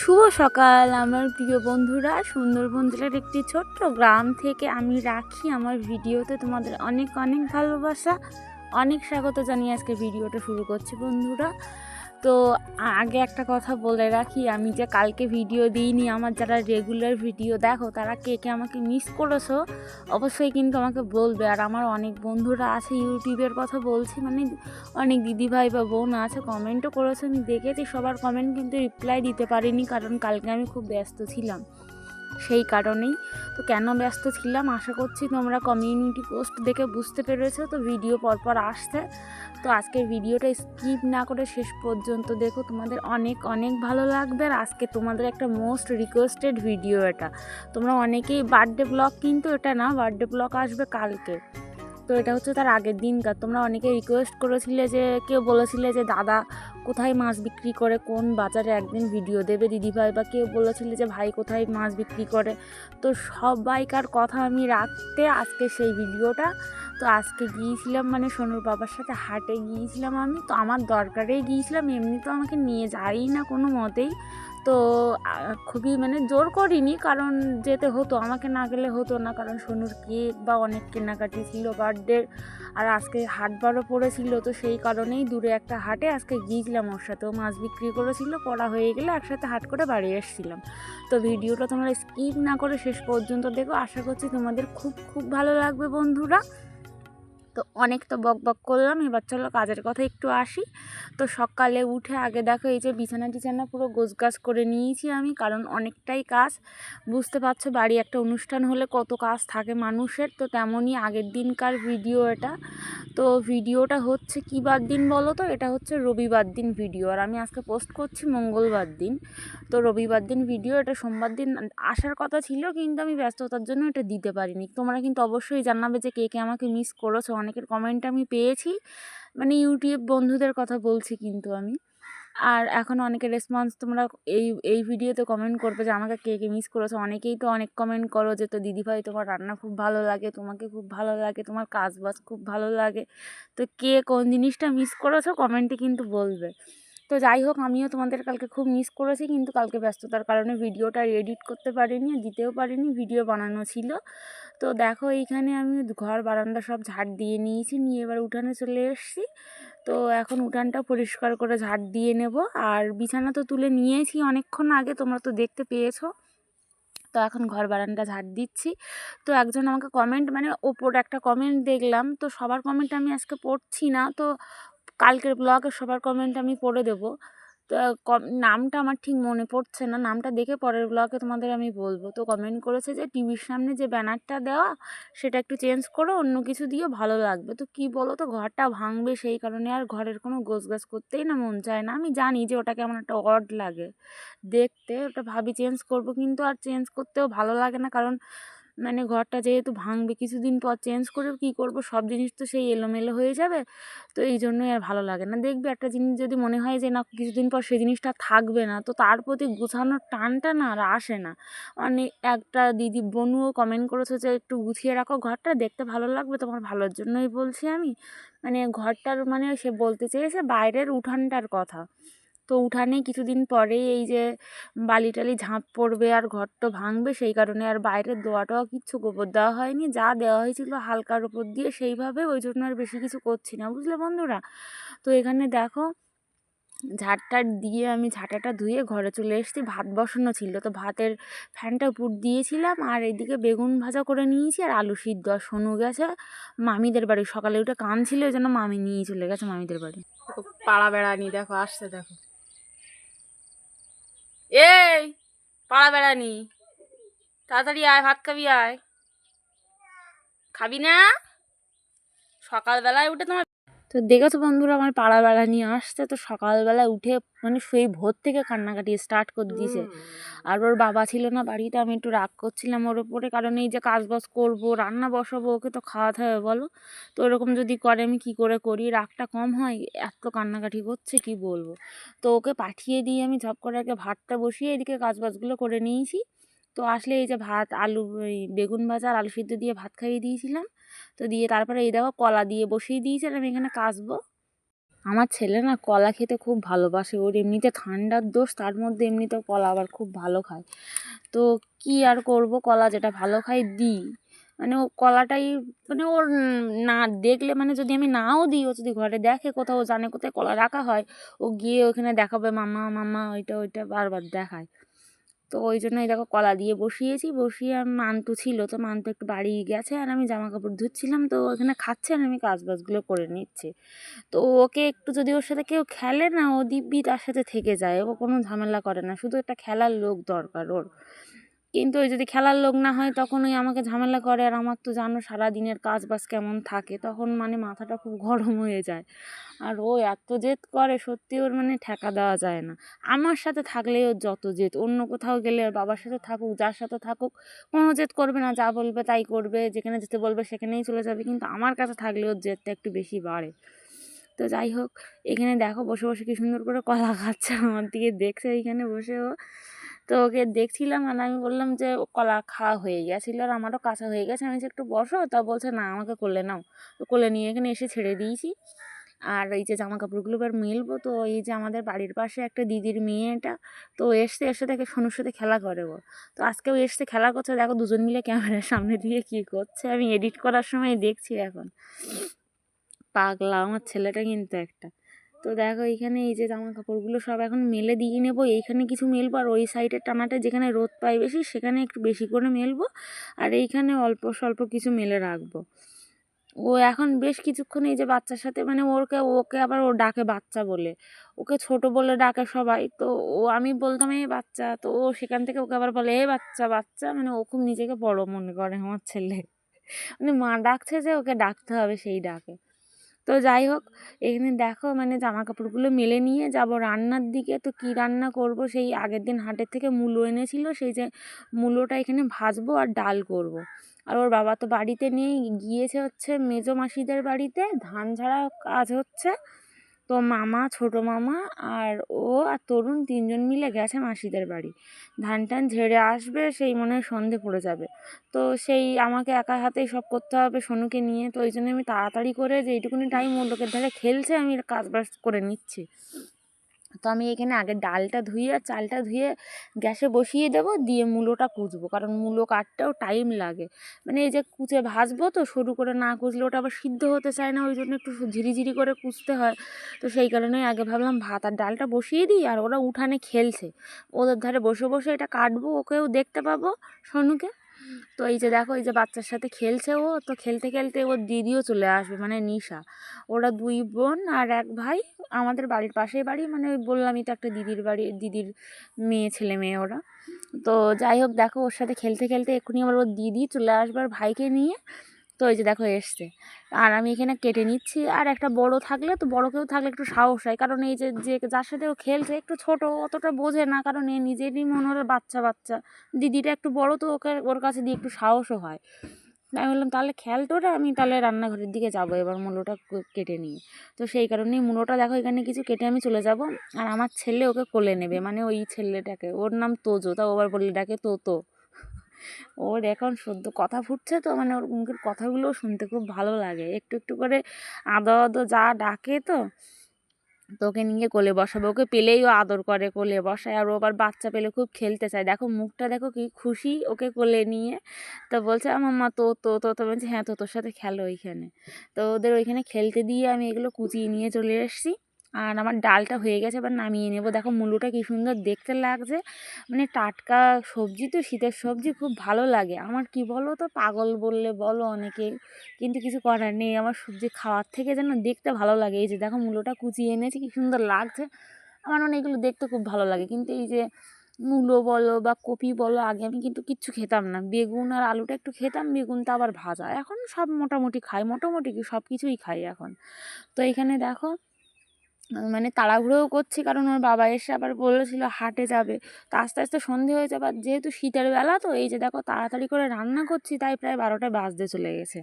শুভ সকাল, আমার প্রিয় বন্ধুরা। সুন্দরবন জেলার একটি ছোট্ট গ্রাম থেকে আমি রাখি আমার ভিডিওতে তোমাদের অনেক অনেক ভালোবাসা। অনেক স্বাগত জানিয়ে আজকে ভিডিওটা শুরু করছি বন্ধুরা। তো আগে একটা কথা বলে রাখি, আমি যে কালকে ভিডিও দিইনি, আমার যারা রেগুলার ভিডিও, দেখো তারা কে কে আমাকে মিস করেছ, অবশ্যই কিন্তু আমাকে বলবে। আর আমার অনেক বন্ধুরা আছে ইউটিউবের কথা বলছি মানে অনেক দিদিভাই বা বোন আছে কমেন্টও করেছে, আমি দেখেছি, সবার কমেন্ট কিন্তু রিপ্লাই দিতে পারিনি, কারণ কালকে আমি খুব ব্যস্ত ছিলাম। সেই কারণেই। তো কেন ব্যস্ত ছিলাম? আশা করছি তোমরা কমিউনিটি পোস্ট দেখে বুঝতে পেরেছ। তো ভিডিও পরপর আসছে। তো আজকের ভিডিওটা স্কিপ না করে শেষ পর্যন্ত দেখো। তোমাদের অনেক অনেক ভালো লাগবে। আর আজকে তোমাদের একটা মোস্ট রিকোয়েস্টেড ভিডিও এটা। তোমরা অনেকেই বার্থডে ব্লগ কিন্তু এটা না বার্থডে ব্লগ আসবে কালকে। তো এটা হচ্ছে তার আগের দিনকার। তোমরা অনেকে রিকোয়েস্ট করেছিলে যে, কেউ বলেছিলে যে, দাদা, কোথায় মাছ বিক্রি করে? কোন বাজারে একদিন ভিডিও দেবে দিদিভাই? বা কেউ বলেছিলে যে, ভাই, কোথায় মাছ বিক্রি করে? তো সবাইকার কথা আমি রাখতে আজকে সেই ভিডিওটা তো আজকে গিয়েছিলাম মানে সোনুর বাবার সাথে হাটে গিয়েছিলাম আমি। তো আমার দরকারেই গিয়েছিলাম, এমনি তো আমাকে নিয়ে যাই না কোনো মতেই। তো খুবই মানে জোর করিনি, কারণ যেতে হতো, আমাকে না গেলে হতো না। কারণ সোনুর কেক বা অনেক কেনাকাটি ছিল বার্থডের আর আজকে হাটবারও পড়েছিল, তো সেই কারণেই দূরে একটা হাটে আজকে গিয়েছিলাম ওর সাথে। ও মাছ বিক্রি করেছিল, পড়া হয়ে গেলে একসাথে হাট করে বাড়ি এসেছিলাম তো ভিডিওটা তোমরা স্কিপ না করে শেষ পর্যন্ত দেখো। আশা করছি তোমাদের খুব খুব ভালো লাগবে বন্ধুরা। তো অনেক তো বক বক করলাম, এবার চলো কাজের কথা একটু আসি। তো সকালে উঠে আগে দেখো এই যে বিছানা টিছানা পুরো গোছগাছ করে নিয়েছি আমি, কারণ অনেকটাই কাজ। বুঝতে পারছ, বাড়ি একটা অনুষ্ঠান হলে কত কাজ থাকে মানুষের, তো তেমনই আগের দিনকার ভিডিও এটা। তো ভিডিওটা হচ্ছে কী বার দিন বলো তো? এটা হচ্ছে রবিবার দিন ভিডিও, আর আমি আজকে পোস্ট করছি মঙ্গলবার দিন। তো রবিবার দিন ভিডিও, এটা সোমবার দিন আসার কথা ছিল, কিন্তু আমি ব্যস্ততার জন্য এটা দিতে পারিনি। তোমরা কিন্তু অবশ্যই জানাবে যে কে কে আমাকে মিস করেছ অনেকের কমেন্ট আমি পেয়েছি। মানে ইউটিউব বন্ধুদের কথা বলছি কিন্তু আমি। আর এখন অনেকের রেসপন্স তোমরা এই এই ভিডিওতে কমেন্ট করবে যে, আমাকে কে কে মিস করেছ? অনেকেই তো অনেক কমেন্ট করো যে, তো দিদিভাই তোমার রান্না খুব ভালো লাগে, তোমাকে খুব ভালো লাগে, তোমার কাজ বাজ খুব ভালো লাগে। তো কে কোন জিনিসটা মিস করেছ কমেন্টে কিন্তু বলবে। তো যাই হোক, আমিও তোমাদের কালকে খুব মিস করেছি, কিন্তু কালকে ব্যস্ততার কারণে ভিডিওটা এডিট করতে পারিনি দিতেও পারিনি ভিডিও বানানো ছিল। তো দেখো এইখানে আমি ঘর, বারান্দা সব ঝাড় দিয়ে নিয়েছি, নিয়ে এবার উঠানে চলে এসেছি। তো এখন উঠানটা পরিষ্কার করে ঝাড় দিয়ে নেব। আর বিছানা তো তুলে নিয়েছি অনেকক্ষণ আগে, তোমরা তো দেখতে পেয়েছ। তো এখন ঘর, বারান্দা ঝাড় দিচ্ছি। তো একজন আমাকে কমেন্ট মানে ওপর একটা কমেন্ট দেখলাম। তো সবার কমেন্ট আমি আজকে পড়ছি না, তো কালকের ব্লগে সবার কমেন্ট আমি পড়ে দেবো। নামটা আমার ঠিক মনে পড়ছে না। নামটা দেখে পরের ব্লগে তোমাদের আমি বলব। তো কমেন্ট করেছে যে, টিভির সামনে যে ব্যানারটা দেওয়া, সেটা একটু চেঞ্জ করো, অন্য কিছু দিয়েও ভালো লাগবে। তো কি বলো তো ঘরটা ভাঙবে সেই কারণে আর ঘরের কোনো গোছগাছ করতেই না মন চায় না। আমি জানি যে ওটা কেমন একটা অড লাগে। দেখতে, ওটা ভাবি চেঞ্জ করব, কিন্তু আর চেঞ্জ করতেও ভালো লাগে না। কারণ মানে ঘরটা যেহেতু ভাঙবে, কিছুদিন পর চেঞ্জ করে কী করব? সব জিনিস তো সেই এলোমেলো হয়ে যাবে। তো এই জন্যই আর ভালো লাগে না। দেখবে একটা জিনিস যদি মনে হয় যে, না, কিছুদিন পর সেই জিনিসটা থাকবে না। তো তার প্রতি গুছানোর টানটা না আর আসে না। অনেক একটা দিদি বনুও কমেন্ট করেছে যে, একটু গুছিয়ে রাখো ঘরটা, দেখতে ভালো লাগবে তোমার, ভালোর জন্যই বলছি আমি। মানে ঘরটার মানে সে বলতে চেয়েছে, বাইরের উঠানটার কথা। তো উঠানে কিছুদিন পরেই এই যে বালি টালি ঝাঁপ পড়বে আর ঘর তো ভাঙবে, সেই কারণে আর বাইরের দোয়া টোয়া কিচ্ছু গোবর দেওয়া হয়নি। যা দেওয়া হয়েছিল হালকার ওপর দিয়ে সেইভাবে ওই জন্য আর বেশি কিছু করছি না, বুঝলে বন্ধুরা? তো এখানে দেখো ঝাড়টার দিয়ে আমি ঝাঁটাটা ধুয়ে ঘরে চলে এসেছি। ভাত বসানো ছিল, তো ভাতের ফ্যানটা পুট দিয়েছিলাম আর এদিকে বেগুন ভাজা করে নিয়েছি আর আলু সিদ্ধ আর গেছে। মামিদের বাড়ি, সকালে উঠে কান ছিল ওই জন্য মামি নিয়ে চলে গেছে মামিদের বাড়ি। পাড়া বেড়ানি দেখো, আসছে, দেখো। এই পাড়া বেড়ানি। তাড়াতাড়ি আয় ভাত খাবি আয়। খাবি না? সকালবেলায় উঠে তোমার তো দেখেছ বন্ধুরা আমার পাড়া বেড়া নিয়ে আসছে তো সকালবেলা উঠে মানে সেই ভোর থেকে কান্নাকাটি স্টার্ট করে দিয়েছে। আর ওর বাবা ছিল না বাড়িতে আমি একটু রাগ করছিলাম ওর ওপরে কারণ এই যে কাজ বাজ করব রান্না বসাবো ওকে তো খাওয়াতে হবে বলো? তো এরকম যদি করে আমি কি করে করি? রাগটা কম হয় এত কান্নাকাটি করছে কি বলব? তো ওকে পাঠিয়ে দিয়ে আমি ঝপ করে আগে ভাতটা বসিয়ে এদিকে কাজবাজগুলো করে নিয়েছি। তো আসলে এই যে ভাত আলু বেগুন ভাজা আর আলু সিদ্ধ দিয়ে ভাত খাইয়ে দিয়েছিলাম। তো দিয়ে তারপরে এই দেখো কলা দিয়ে বসিয়ে দিয়েছিলাম এখানে কাচবো। আমার ছেলে না কলা খেতে খুব ভালোবাসে, ওর এমনিতে ঠান্ডার দোষ, তার মধ্যে এমনিতেও কলা আবার খুব ভালো খায়। তো কি আর করব কলা, যেটা ভালো খায় দিই। মানে ও কলাটাই মানে ওর না দেখলে মানে যদি আমি নাও দিই, ও যদি ঘরে দেখে কোথাও, জানে কোথায় কলা রাখা হয়, ও গিয়ে ওখানে দেখাবে, মামা মামা, ওইটা ওইটা বারবার দেখায়। তো ওই জন্য এই দেখো কলা দিয়ে বসিয়েছি, বসিয়ে মান্তু ছিল, তো মান্তু একটু বাড়ি গেছে আর আমি জামা কাপড় ধুচ্ছিলাম, তো ওখানে খাচ্ছে আর আমি কাজ বাজগুলো করে নিচ্ছি। তো ওকে একটু যদি ওর সাথে কেউ খেলে না, ও দিব্যি তার সাথে থেকে যায়, ও কোনো ঝামেলা করে না, শুধু একটা খেলার লোক দরকার ওর। কিন্তু ওই যদি খেলার লোক না হয় তখন ওই আমাকে ঝামেলা করে আর আমার তো জানো সারাদিনের কাজ বাজ কেমন থাকে, তখন মানে মাথাটা খুব গরম হয়ে যায়। আর ও এত জেদ করে, সত্যি ওর মানে ঠেকা দেওয়া যায় না। আমার সাথে থাকলেই ওর যত জেদ, অন্য কোথাও গেলে ওর বাবার সাথে থাকুক, যার সাথে থাকুক, কোনো জেদ করবে না, যা বলবে তাই করবে, যেখানে যেতে বলবে সেখানেই চলে যাবে, কিন্তু আমার কাছে থাকলে ওর জেদটা একটু বেশি বাড়ে। তো যাই হোক, এখানে দেখো বসে বসে কি সুন্দর করে কলা খাচ্ছে, আমার দিকে দেখছে এইখানে বসে ও। তো ওকে দেখছিলাম আর আমি বললাম যে কলা খাওয়া হয়ে গেছিল আর আমারও কাঁচা হয়ে গেছে। আমি একটু বসো। তা বলছে, না, আমাকে কোলে নাও। তো কোলে নিয়ে এখানে এসে ছেড়ে দিয়েছি। আর এই যে জামা কাপড়গুলো এবার মিলবো, তো এই যে আমাদের বাড়ির পাশে একটা দিদির মেয়েটা, তো এসতে এসে দেখে সোনুর সাথে খেলা করে ও। তো আজকেও এসছে, খেলা করছে, দেখো দুজন মিলে ক্যামেরার সামনে দিয়ে কী করছে। আমি এডিট করার সময় দেখছি এখন। পাগলা আমার ছেলেটা কিন্তু একটা। তো দেখো এইখানে এই যে জামা কাপড়গুলো সব এখন মেলে দিয়ে নেব। এইখানে কিছু মেলবো আর ওই সাইডের টানাটা যেখানে রোদ পাই বেশি, সেখানে একটু বেশি করে মেলবো। আর এইখানে অল্প স্বল্প কিছু মেলে রাখব। ও এখন বেশ কিছুক্ষণ এই যে বাচ্চার সাথে মানে ওরকে, ওকে আবার ও ডাকে বাচ্চা বলে। ওকে ছোট বলে ডাকে সবাই। তো ও আমি বলতাম এই বাচ্চা। তো ও সেখান থেকে ওকে আবার বলে, এ বাচ্চা বাচ্চা। মানে ও খুব নিজেকে বড় মনে করে আমার ছেলে। মানে মা ডাকছে যে ওকে ডাকতে হবে সেই ডাকে। তো যাই হোক, এখানে দেখো মানে জামা কাপড়গুলো মেলে নিয়ে যাব রান্নার দিকে। তো কি রান্না করব? সেই আগের দিন হাটের থেকে মূলো এনেছিল, সেই যে মূলোটা এখানে ভাজবো আর ডাল করব। আর ওর বাবা তো বাড়িতে নেই, গিয়েছে হচ্ছে মেজো মাসিদের বাড়িতে, ধান ঝাড়া কাজ হচ্ছে। তো মামা, ছোটো মামা আর ও আর তরুণ তিনজন মিলে গেছে মাসিদের বাড়ি। ধান টান ঝেড়ে আসবে, সেই মনে হয় সন্ধে পড়ে যাবে। তো সেই আমাকে একা হাতেই সব করতে হবে সোনুকে নিয়ে। তো ওই জন্য আমি তাড়াতাড়ি করে যে এইটুকুনি টাইম ও লোকের ধারে খেলছে, আমি কাজ বাজ করে নিচ্ছি। তো আমি এখানে আগে ডালটা ধুয়ে আর চালটা ধুয়ে গ্যাসে বসিয়ে দেবো, দিয়ে মূলোটা কুচবো। কারণ মূলো কাটতেও টাইম লাগে। মানে এই যে কুচে ভাজবো তো, সরু করে না কুচলে ওটা আবার সিদ্ধ হতে চায় না, ওই জন্য একটু ঝিরিঝিরি করে কুচতে হয়। তো সেই কারণেই আগে ভাবলাম ভাত আর ডালটা বসিয়ে দিই, আর ওরা উঠানে খেলছে। ওদের ধারে বসে বসে এটা কাটবো, ওকেও দেখতে পাবো, সোনুকে। তো এই যে দেখো, এই যে বাচ্চার সাথে খেলছে ও, তো খেলতে খেলতে ওর দিদিও চলে আসবে মানে নিশা। ওরা দুই বোন আর এক ভাই, আমাদের বাড়ির পাশেই বাড়ি মানে বললামই তো একটা দিদির বাড়ি, দিদির মেয়ে, ছেলে মেয়ে ওরা। তো যাই হোক, দেখো ওর সাথে খেলতে খেলতে এক্ষুনি আবার ওর দিদি চলে আসবে আর ভাইকে নিয়ে। তো এই যে দেখো এসছে। আর আমি এখানে কেটে নিচ্ছি। আর একটা বড় থাকলে তো বড় কেউ থাকলে একটু সাহস হয়। কারণ এই যে যে যার সাথে ও খেলছে একটু ছোট, অতটা বোঝে না। কারণ এ নিজেরই মনে হলো বাচ্চা বাচ্চা। দিদিটা একটু বড় তো ওকে, ওর কাছে দিয়ে একটু সাহসও হয়। আমি বললাম, তাহলে খেল তোরা, আমি তাহলে রান্নাঘরের দিকে যাব। এবার মূলোটা কেটে নিয়ে তো সেই কারণেই মূলোটা দেখো এখানে কিছু কেটে আমি চলে যাব। আর আমার ছেলে ওকে কোলে নেবে। মানে ওই ছেলেটাকে। ওর নাম তোজো। তা ওবার বলে ডাকে তোতো। ওর এখন সদ্য কথা ফুটছে তো মানে ওর মুখের কথাগুলো শুনতে খুব ভালো লাগে। একটু একটু করে আদো আদো যা ডাকে তো তো ওকে নিয়ে কোলে বসাবে। ওকে পেলেই ও আদর করে কোলে বসায়। আর ও আবার বাচ্চা পেলে খুব খেলতে চায়। দেখো মুখটা দেখো কি খুশি ওকে কোলে নিয়ে। তো বলছে আমার মা তো তো তো তো। বলছে হ্যাঁ তো তোর সাথে খেলো ওইখানে। তো ওদের ওইখানে খেলতে দিয়ে আমি এগুলো কুচিয়ে নিয়ে চলে এসেছি। আর আমার ডালটা হয়ে গেছে, এবার নামিয়ে নেব। দেখো মূলোটা কি সুন্দর দেখতে লাগছে। মানে টাটকা সবজি তো, শীতের সবজি খুব ভালো লাগে। আমার কি বলো তো, পাগল বললে বলো অনেকে, কিন্তু কিছু করার নেই। আমার সবজি খাওয়ার থেকে যেন দেখতে ভালো লাগে। এই যে দেখো মূলোটা কুচিয়ে এনেছি, কি সুন্দর লাগছে। আমার মানে এগুলো দেখতে খুব ভালো লাগে। কিন্তু এই যে মূলো বলো বা কপি বলো, আগে আমি কিন্তু কিচ্ছু খেতাম না। বেগুন আর আলুটা একটু খেতাম বেগুনটা আবার ভাজা। এখন সব মোটামুটি খাই, মোটামুটি সব কিছুই খাই এখন। তো এখানে দেখো মানে তাড়াহুড়োও করছি কারণ ওর বাবা এসে আবার বলেছিল হাটে যাবে। তো আস্তে আস্তে সন্ধে হয়ে যাবে যেহেতু শীতের বেলা, তো এই যে দেখো তাড়াতাড়ি করে রান্না করছি, তাই প্রায় বারোটা বাজতে চলে গেছে।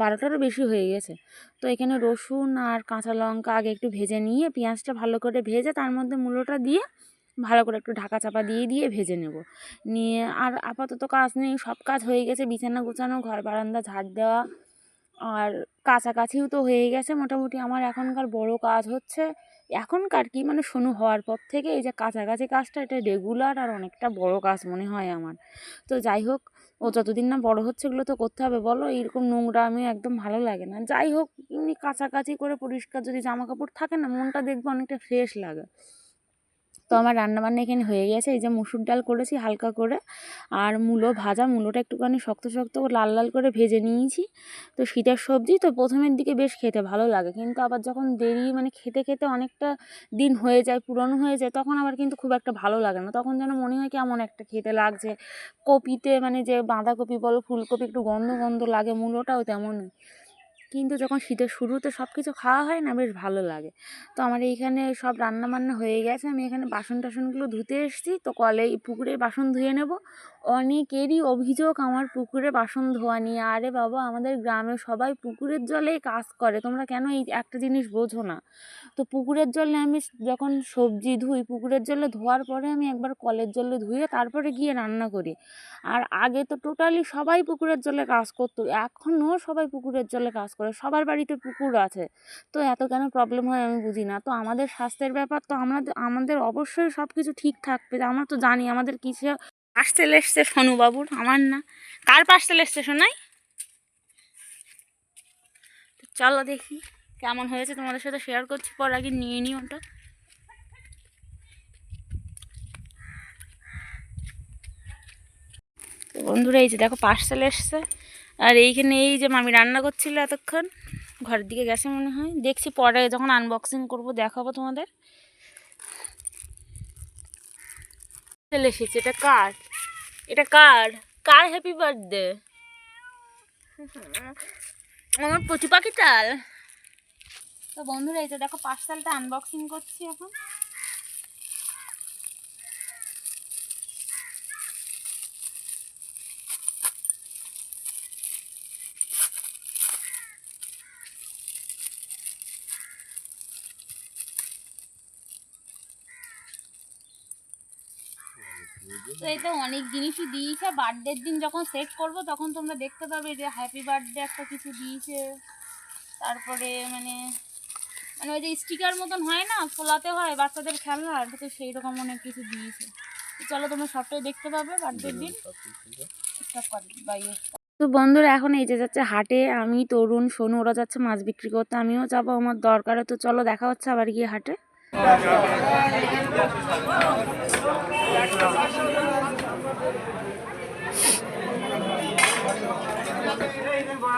বারোটারও বেশি হয়ে গেছে। তো এখানে রসুন আর কাঁচা লঙ্কা আগে একটু ভেজে নিয়ে, পেঁয়াজটা ভালো করে ভেজে তার মধ্যে মূলোটা দিয়ে ভালো করে একটু ঢাকা চাপা দিয়ে দিয়ে ভেজে নেব। নিয়ে আর আপাতত কাজ নেই, সব কাজ হয়ে গেছে, বিছানা গুছানো, ঘর বারান্দা, ঝাড় দেওয়া। আর কাছাকাছিও তো হয়ে গেছে, মোটামুটি আমার এখনকার বড় কাজ হচ্ছে এখনকার কি মানে শুনু, হওয়ার পর থেকে এই যে কাছাকাছি কাজটা, এটা রেগুলার আর অনেকটা বড় কাজ মনে হয় আমার। তো যাই হোক, ও যতদিন না বড় হচ্ছে, এগুলো তো করতে হবে, বলো। এইরকম নোংরা আমি একদম ভালো লাগে না। যাই হোক, এমনি কাছাকাছি করে পরিষ্কার যদি জামা কাপড় থাকে না, মনটা দেখবে অনেকটা ফ্রেশ লাগে। তো আমার রান্নাবান্না এখানে হয়ে গেছে। এই যে মুসুর ডাল করেছি হালকা করে আর মূলো ভাজা। মূলোটা একটুখানি শক্ত শক্ত লাল লাল করে ভেজে নিয়েছি। তো শীতের সবজি তো প্রথমের দিকে বেশ খেতে ভালো লাগে। কিন্তু আবার যখন দেরি মানে খেতে খেতে অনেকটা দিন হয়ে যায়, পুরনো হয়ে যায়, তখন আবার কিন্তু খুব একটা ভালো লাগে না। তখন যেন মনে হয় কেমন একটা খেতে লাগছে। কপিতে মানে যে বাঁধাকপি বলো, ফুলকপি একটু গন্ধ গন্ধ লাগে, মূলোটাও তেমনই। কিন্তু যখন শীতের শুরুতে সব কিছু খাওয়া হয় না, বেশ ভালো লাগে। তো আমার এইখানে সব রান্না বান্না হয়ে গেছে। আমি এখানে বাসন টাসনগুলো ধুতে এসেছি। তো কলে পুকুরে বাসন ধুয়ে নেব। অনেকেরই অভিযোগ, আমার পুকুরে বাসন ধোয়া নিয়ে আরে বাবা, আমাদের গ্রামে সবাই পুকুরের জলেই কাজ করে। তোমরা কেন এই একটা জিনিস বোঝো না? তো পুকুরের জলে আমি যখন সবজি ধুই, পুকুরের জলে ধোয়ার পরে আমি একবার কলের জলে ধুয়ে তারপরে গিয়ে রান্না করি। আর আগে তো টোটালি সবাই পুকুরের জলে কাজ করতো এখনও সবাই পুকুরের জলে কাজ করে। সবার বাড়িতে পুকুর আছে। তো এত কেন প্রবলেম হয় আমি বুঝি না। তো আমাদের স্বাস্থ্যের ব্যাপার তো আমরা আমাদের অবশ্যই সব কিছু ঠিক থাকবে। আমরা তো জানি আমাদের কিসে পার্সেল এসছে সোনুবাবুর, আমার না। কার পার্সেল এসছে শোনাই চলো দেখি কেমন হয়েছে, তোমাদের সাথে শেয়ার করছি, পর আগে নিয়ে নিই ওটা। তো বন্ধুরা, এই যে দেখো পার্সেল এসছে। আর এইখানে এই যে মামি রান্না করছিল এতক্ষণ, ঘরের দিকে গেছে মনে হয়। দেখছি পরে যখন আনবক্সিং করব, দেখাবো তোমাদের। এসেছে, এটা কার? এটা কার? কার হ্যাপি বার্থডে আমার প্রতি পাখিটাল তো বন্ধুরা, এই যে দেখো, পার্সেলটা আনবক্সিং করছি এখন। তো তো অনেক জিনিসই দিয়েছে। বার্থডের দিন যখন সেট করব তখন তোমরা দেখতে পাবে যে হ্যাপি বার্থডে একটা কিছু দিয়েছে। তারপরে মানে মানে ওই যে স্টিকার মতন হয় না ফোলাতে হয় বাচ্চাদের খেলনার তো সেই রকম অনেক কিছু দিয়েছে। চলো তোমরা সবটাই দেখতে পাবে বার্থডের দিন। তো বন্ধুরা এখন এই যে যাচ্ছে হাটে আমি তরুণ সোনু ওরা যাচ্ছে মাছ বিক্রি করতে আমিও যাব আমার দরকারে। তো চলো দেখা হচ্ছে আবার গিয়ে হাটে।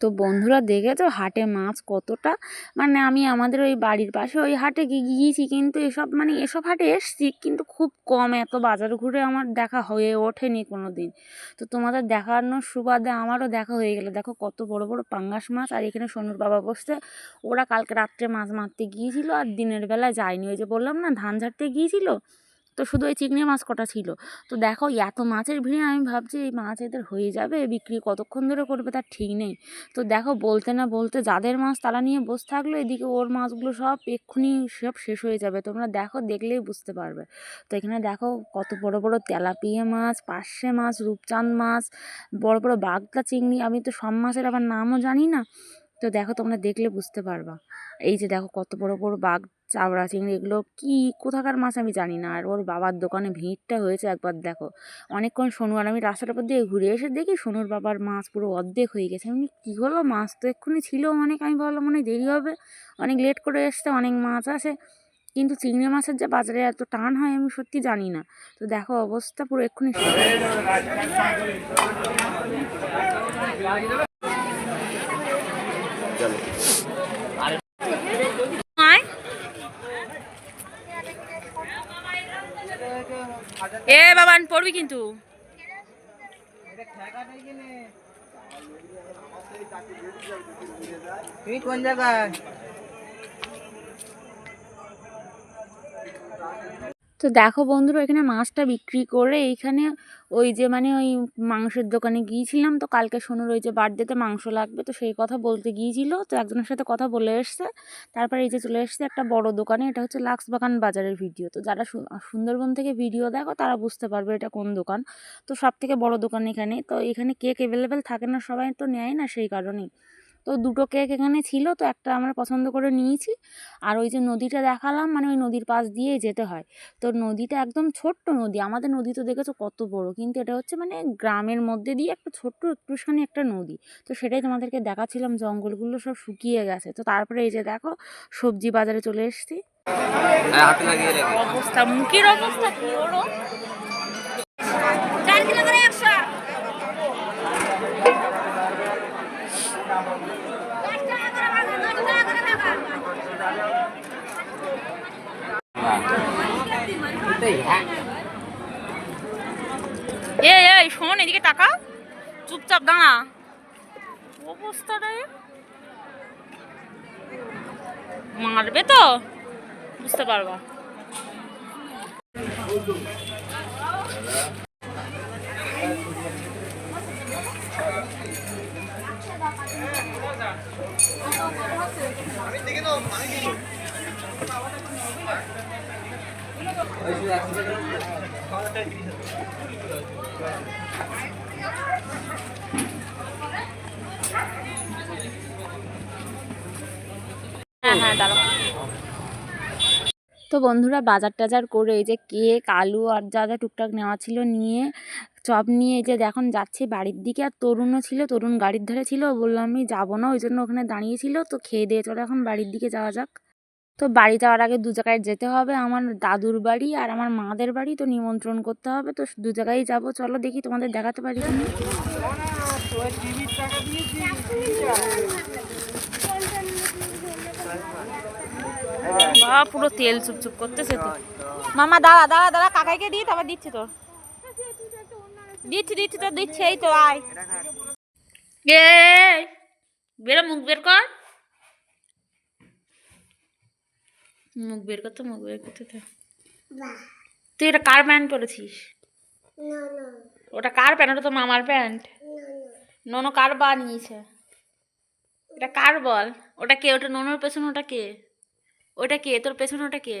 তো বন্ধুরা দেখেছ হাটে মাছ কতটা? মানে আমি আমাদের ওই বাড়ির পাশে ওই হাটে গিয়েছি কিন্তু এসব মানে এসব হাটে এসছি কিন্তু খুব কম, এত বাজার ঘুরে আমার দেখা হয়ে ওঠেনি কোনো দিন তো তোমাদের দেখানোর সুবাদে আমারও দেখা হয়ে গেলো। দেখো কত বড় বড় পাঙ্গাস মাছ আর এখানে সোনুর বাবা বসছে। ওরা কালকে রাত্রে মাছ মারতে গিয়েছিল আর দিনের বেলা যায়নি। ওই যে বললাম না, ধান ঝাড়তে গিয়েছিল? তো শুধু ওই চিংড়ি মাছ কটা ছিল? তো দেখো এত মাছের ভিড়ে আমি ভাবছি, এই মাছ এদের হয়ে যাবে? বিক্রি কতক্ষণ ধরে করবে? তার ঠিক নেই। তো দেখো, বলতে না বলতে যাদের মাছ তারা নিয়ে বসে থাকল, এদিকে ওর মাছগুলো সব এক্ষুনি সব শেষ হয়ে যাবে। তোমরা দেখো, দেখলেই বুঝতে পারবে। তো এখানে দেখো, কত বড় বড় তেলাপিয়া মাছ, পার্শে মাছ, রূপচাঁদ মাছ, বড় বড় বাগদা চিংড়ি। আমি তো সব মাছের আবার নামও জানি না। তো দেখো তোমরা দেখলে বুঝতে পারবা। এই যে দেখো কত বড় বড় বাঘ, চাবড়া, চিংড়ি এগুলো কি, কোথাকার মাছ আমি জানি না। আর ওর বাবার দোকানে ভিড়টা হয়েছে একবার দেখো। অনেকক্ষণ সোনু আর আমি রাস্তাটার উপর দিয়ে ঘুরে এসে দেখি সোনুর বাবার মাছ পুরো অর্ধেক হয়ে গেছে। আমি কী হলো মাছ? তো এক্ষুনি ছিল অনেক আমি ভাবলাম মনে দেরি হবে। অনেক লেট করে এসছে, অনেক মাছ আসে কিন্তু চিংড়ি মাছের যে বাজারে এত টান হয় আমি সত্যি জানি না। তো দেখো অবস্থা পুরো এক্ষুনি আয় এ বাবান পড়বি কিন্তু। তুমি কোন জায়গায়? তো দেখো বন্ধুরা, এখানে মাছটা বিক্রি করে এইখানে ওই যে মানে ওই মাংসের দোকানে গিয়েছিলাম। তো কালকে সোনুর ওই যে বার্থডেতে মাংস লাগবে, তো সেই কথা বলতে গিয়েছিল। তো একজনের সাথে কথা বলে এসছে। তারপরে এই যে চলে এসছে একটা বড় দোকানে, এটা হচ্ছে লাক্সবাগান বাজারের ভিডিও। তো যারা সুন্দরবন থেকে ভিডিও দেখো, তারা বুঝতে পারবে এটা কোন দোকান। তো সব থেকে বড় দোকান এখানে। তো এখানে কেক অ্যাভেলেবেল থাকে না, সবাই তো নেয় না সেই কারণেই। তো দুটো কেক এখানে ছিল তো একটা আমরা পছন্দ করে নিয়েছি। আর ওই যে নদীটা দেখালাম মানে ওই নদীর পাশ দিয়েই যেতে হয়। তো নদীটা একদম ছোট্ট নদী আমাদের নদী তো দেখেছ কত বড় কিন্তু এটা হচ্ছে মানে গ্রামের মধ্যে দিয়ে একটা ছোট্ট একটুখানি একটা নদী। তো সেটাই তোমাদেরকে দেখাচ্ছিলাম জঙ্গলগুলো সব শুকিয়ে গেছে। তো তারপরে এই যে দেখো সবজি বাজারে চলে এসেছি। অবস্থা মুখের অবস্থা কি ওরো চার কিলো করে একশো এ এই শোন এদিকে টাকা চুপচাপ দাঁড়া। অবস্থাটা মারবে তো? বুঝতে পারবা। হ্যাঁ হ্যাঁ তো বন্ধুরা, বাজার টাজার করে এই যে কেক, আলু আর যা যা টুকটাক নেওয়া ছিল নিয়ে, চপ নিয়ে যে এখন যাচ্ছি বাড়ির দিকে। আর তরুণও ছিল, তরুণ গাড়ির ধারে ছিল, বললাম আমি যাব না, ওই জন্য ওখানে দাঁড়িয়েছিল তো খেয়ে দিয়ে চলো এখন বাড়ির দিকে যাওয়া যাক। তো বাড়ি যাওয়ার আগে দু জায়গায় যেতে হবে। আমার দাদুর বাড়ি আর আমার মাদের বাড়ি তো নিমন্ত্রণ করতে হবে। তো দু জায়গায় যাব। চলো দেখি তোমাদের দেখাতে পারি বা পুরো তেল চুপচুপ করতেছে তো। মামা দাঁড়া দাঁড়া দাঁড়া কাকাইকে দিই তারপর দিচ্ছি তোর। দিচ্ছি দিচ্ছি তো দিচ্ছি এই তো আয়। এ বেরো মুখ বের কর। মুখ বের করতে মুখ বের করতে থাক। তুই এটা কার প্যান্ট পরেছিস? ওটা কার প্যান্ট? ওটা তো মামার প্যান্ট। ননো কার বানিয়েছে এটা কার বল? ওটা কে? ওটা ননোর পেছনে ওটা কে? ওটা কে? তোর পেছনে ওটা কে?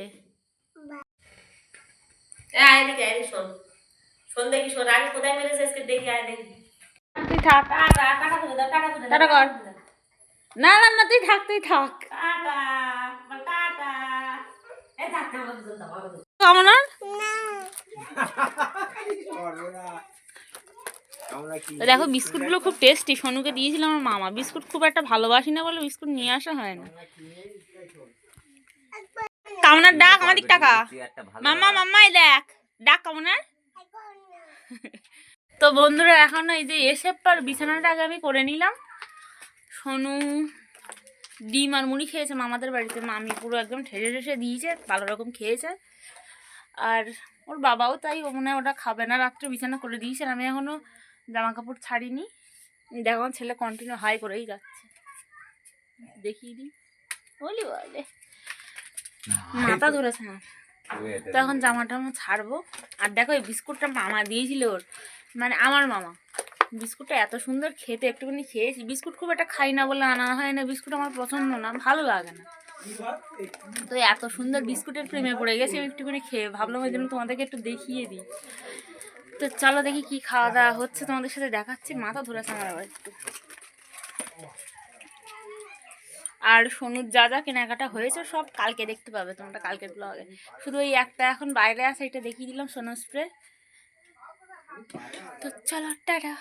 আয় দেখি আয় দেখি শোন। শোন দেখি শোন আগে কোথায় মেরেছে? আজকে দেখি আয় দেখি। তুই থাক। টাটা টাকা তুলে দাও টাকা তুলে টাটা কর। না না না তুই থাক তুই থাক। টাটা। কেমন দেখো বিস্কুটগুলো খুব টেস্টি সোনুকে দিয়েছিলাম আমার মামা। বিস্কুট খুব একটা ভালোবাসি না বলে বিস্কুট নিয়ে আসা হয় না। কামনার ডাক আমাদের টাকা একটা ভালো মাম্মা মাম্মা দেখ। ডাক কামনার তো বন্ধুরা এখন এই যে এসে পর বিছানাটা আগে আমি করে নিলাম। সোনু ডিম আর মুড়ি খেয়েছে মামাদের বাড়িতে। মামি পুরো একদম ঠেসে ঠেসে দিয়েছে ভালো রকম খেয়েছে। আর ওর বাবাও তাই ও মনে হয় ওটা খাবে না রাত্রে বিছানা করে দিয়েছে আমি এখনও জামা কাপড় ছাড়িনি। দেখো ছেলে কন্টিনিউ হাই করেই যাচ্ছে। দেখিয়ে দিই। বলি বলে মাথা ধরেছে না তো এখন জামাটা আমি ছাড়বো। আর দেখো এই বিস্কুটটা মামা দিয়েছিল ওর। মানে আমার মামা। বিস্কুটটা এত সুন্দর খেতে, একটুখানি খেয়েছি। বিস্কুট খুব একটা খাই না বলে আনা হয় না, বিস্কুট আমার পছন্দ না, ভালো লাগে না। তো এত সুন্দর বিস্কুটের প্রেমে পড়ে গেছি, আমি একটুখানি খেয়ে ভাবলাম ওই জন্য তোমাদেরকে একটু দেখিয়ে দিই। তো চলো দেখি কি খাওয়া দাওয়া হচ্ছে, তোমাদের সাথে দেখাচ্ছি, মাথা ধরেছে আমার আবার একটু। আর সোনুর যা যা কেনাকাটা হয়েছে, সব কালকে দেখতে পাবে তোমরা, কালকের ব্লগে শুধু ওই একটা এখন বাইরে আছে, এটা দেখিয়ে দিলাম সোনো স্প্রে তো চলো টাটা।